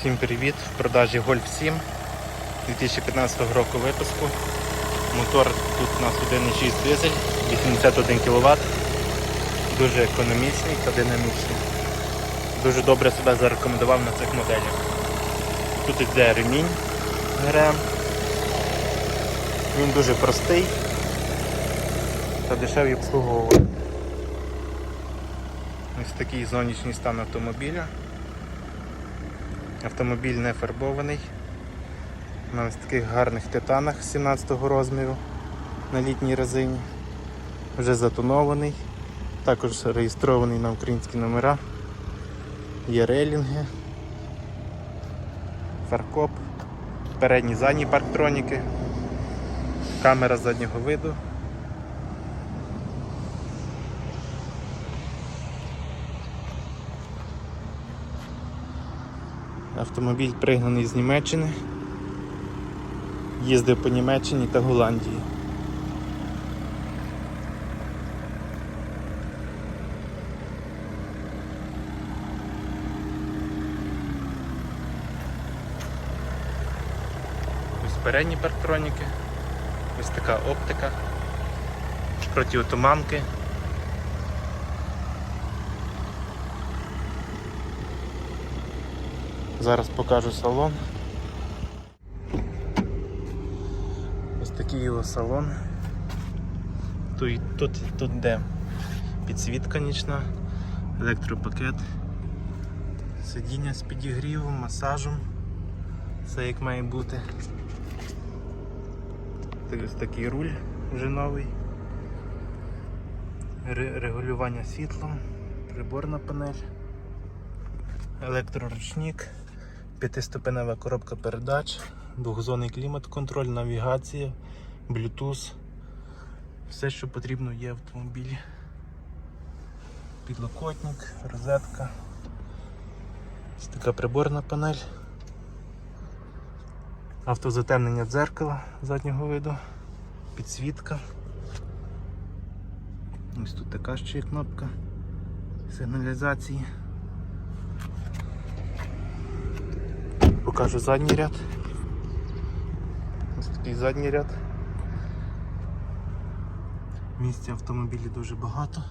Всім привіт! В продажі Golf 7 2015 року випуску. Мотор тут у нас 1,6 дизель, 81 кВт. Дуже економічний та динамічний. Дуже добре себе зарекомендував на цих моделях. Тут йде ремінь ГРМ. Він дуже простий та дешевий обслуговування. Ось такий зовнішній стан автомобіля. Автомобіль не фарбований. На ось таких гарних титанах 17-го розміру на літній резині. Вже затонований. Також реєстрований на українські номера. Є рейлінги, фаркоп, передні задні парктроніки, камера заднього виду. Автомобіль пригнаний з Німеччини. Їздив по Німеччині та Голландії. Ось передні парктроніки, ось така оптика, протиотуманки. Зараз покажу салон. Ось такий його салон. Тут, тут, тут де підсвітка нічна, електропакет, сидіння з підігрівом, масажем. Все як має бути. Ось такий руль вже новий. Регулювання світлом, приборна панель, електроручник, п'ятиступенева коробка передач, двохзонний клімат-контроль, навігація, Bluetooth. Все, що потрібно є в автомобілі. Підлокотник, розетка. Ось така приборна панель. Автозатемнення дзеркала заднього виду, підсвітка. Ось тут така ще є кнопка сигналізації. Покажу задній ряд. Ось такий задній ряд. Місця автомобілі дуже багато.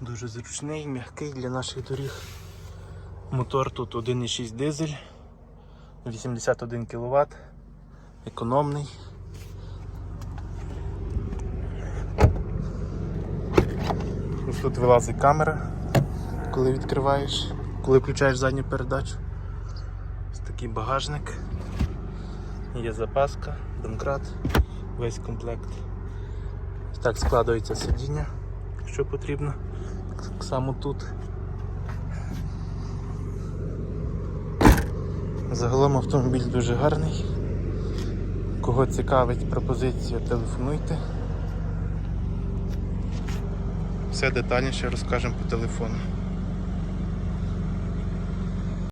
Дуже зручний, м'який для наших доріг. Мотор тут 1,6 дизель, 81 кВт, економний. Ось тут вилазить камера, коли відкриваєш, коли включаєш задню передачу. Такий багажник. Є запаска, домкрат, весь комплект. Так складується сидіння, якщо потрібно. Так само тут. Загалом автомобіль дуже гарний. Кого цікавить пропозиція, телефонуйте. Все детальніше розкажемо по телефону.